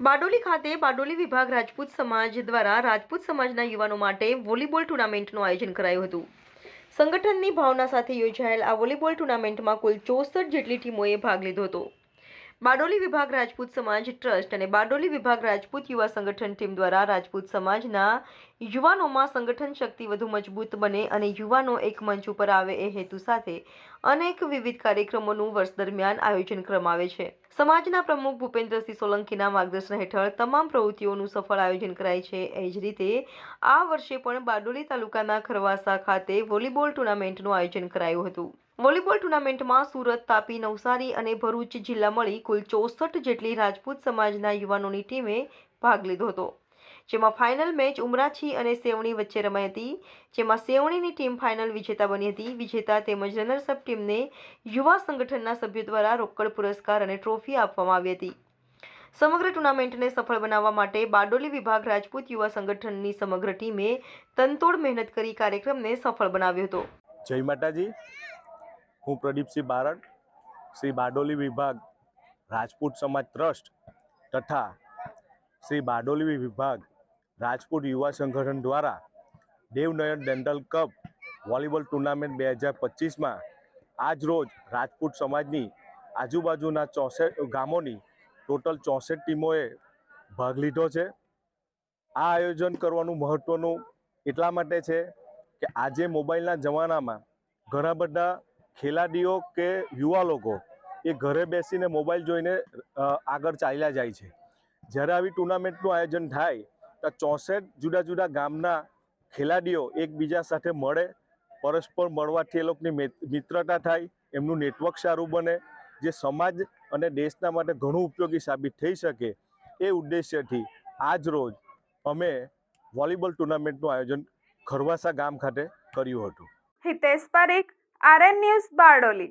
બારડોલી ખાતે બારડોલી વિભાગ રાજપૂત સમાજ દ્વારા રાજપૂત સમાજના યુવાનો માટે વોલીબોલ ટુર્નામેન્ટનું આયોજન કરાયું હતું. સંગઠનની ભાવના સાથે યોજાયેલ આ વોલીબોલ ટુર્નામેન્ટમાં કુલ ચોસઠ જેટલી ટીમોએ ભાગ લીધો હતો. બારડોલી વિભાગ રાજપૂત સમાજ ટ્રસ્ટ અને બારડોલી વિભાગ રાજપૂત યુવા સંગઠન ટીમ દ્વારા રાજપૂત સમાજના યુવાનોમાં સંગઠન શક્તિ વધુ મજબૂત બને અને યુવાનો એક મંચ ઉપર આવે એ હેતુ સાથે અનેક વિવિધ કાર્યક્રમોનું વર્ષ દરમિયાન આયોજન કરવામાં છે. સમાજના પ્રમુખ ભૂપેન્દ્રસિંહ સોલંકીના માર્ગદર્શન હેઠળ તમામ પ્રવૃત્તિઓનું સફળ આયોજન કરાય છે. એ જ રીતે આ વર્ષે પણ બારડોલી તાલુકાના ખરવાસા ખાતે વોલીબોલ ટુર્નામેન્ટનું આયોજન કરાયું હતું. વોલીબોલ ટુર્નામેન્ટમાં સુરત તાપી નવસારી અને ભરૂચ જિલ્લા મળી કુલ ચોસઠ જેટલી રાજપૂત સમાજના યુવાનોની ટીમે ભાગ લીધો હતો. જેમાં ફાઇનલ મેચ ઉમરાછી અને સેવણી વચ્ચે રમાઈ હતી. જેમાં સેવણીની ટીમ ફાઇનલ વિજેતા બની હતી. વિજેતા તેમજ રનર્સઅપ ટીમને યુવા સંગઠનના સભ્યો દ્વારા રોકડ પુરસ્કાર અને ટ્રોફી આપવામાં આવી હતી. સમગ્ર ટુર્નામેન્ટને સફળ બનાવવા માટે બારડોલી વિભાગ રાજપૂત યુવા સંગઠનની સમગ્ર ટીમે તનતોડ મહેનત કરી કાર્યક્રમને સફળ બનાવ્યો હતો. જય માતાજી. હું પ્રદીપસિંહ બારડ, શ્રી બારડોલી વિભાગ, રાજપૂત સમાજ ટ્રસ્ટ તથા શ્રી બારડોલી વિભાગ, રાજપૂત યુવા સંગઠન દ્વારા Devnayan dental cup volleyball tournament બે હજાર પચીસમાં આજ રોજ રાજપૂત સમાજની આજુબાજુના ચોસઠ ગામોની ટોટલ ચોસઠ ટીમોએ ભાગ લીધો છે. આ આયોજન કરવાનું મહત્ત્વનું એટલા માટે છે કે આજે મોબાઈલના જમાનામાં ઘણા બધા ખેલાડીઓ કે યુવા લોકો એ ઘરે બેસીને મોબાઈલ જોઈને આગળ ચાલ્યા જાય છે. જ્યારે આવી ટુર્નામેન્ટનું આયોજન થાય, તો ચોસઠ જુદા જુદા ગામના ખેલાડીઓ એકબીજા સાથે મળે, પરસ્પર મળવાથી એ લોકોની મિત- મિત્રતા થાય, એમનું નેટવર્ક સારું બને, જે સમાજ અને દેશના માટે ઘણું ઉપયોગી સાબિત થઈ શકે એ ઉદ્દેશ્યથી આજ રોજ અમે વોલીબોલ ટુર્નામેન્ટનું આયોજન ખરવાસા ગામ ખાતે કર્યું હતું. Hitesh Parikh R N news Bardoli.